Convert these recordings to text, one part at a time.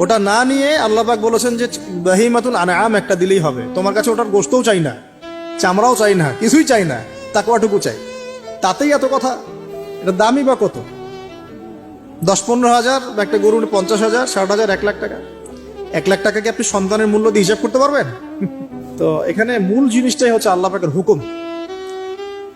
ওটা না নিয়ে আল্লাহবাক বলেছেন যে বাহিমাতুল আনাম একটা দিলেই হবে। তোমার কাছে ওটার গোস্তও চাই না, চামড়াও চাই না, কিছুই চাই না তাকুয়াটুকু চাই। তাতেই এত কথা? এটা দামই বা কত? দশ পনেরো হাজার বা একটা গরুর পঞ্চাশ হাজার, ষাট হাজার, এক লাখ টাকা। এক লাখ টাকাকে আপনি সন্তানের মূল্য দিয়ে হিসাব করতে পারবেন? তো এখানে মূল জিনিসটাই হচ্ছে আল্লাহ পাকের হুকুম।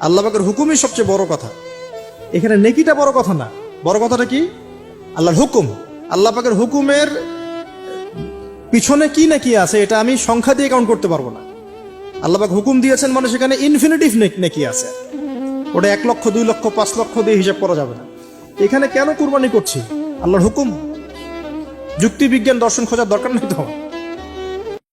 আল্লাহ পাকের হুকুমই সবচেয়ে বড় কথা। এখানে নেকিটা বড় কথা না। বড় কথাটা কি? আল্লাহর হুকুম। আল্লাহ পাকের হুকুমের পিছনে কি নাকি আছে, এটা আমি সংখ্যা দিয়ে কাউন্ট করতে পারব না। আল্লাহ পাক হুকুম দিয়েছেন মানে সেখানে ইনফিনিটিভ নাকি আছে। ওটা এক লক্ষ, দুই লক্ষ, পাঁচ লক্ষ দিয়ে হিসাব করা যাবে না। এখানে কেন কুরবানি করছি? আল্লাহর হুকুম? যুক্তি বিজ্ঞান দর্শন খোঁজার দরকার নেই তো?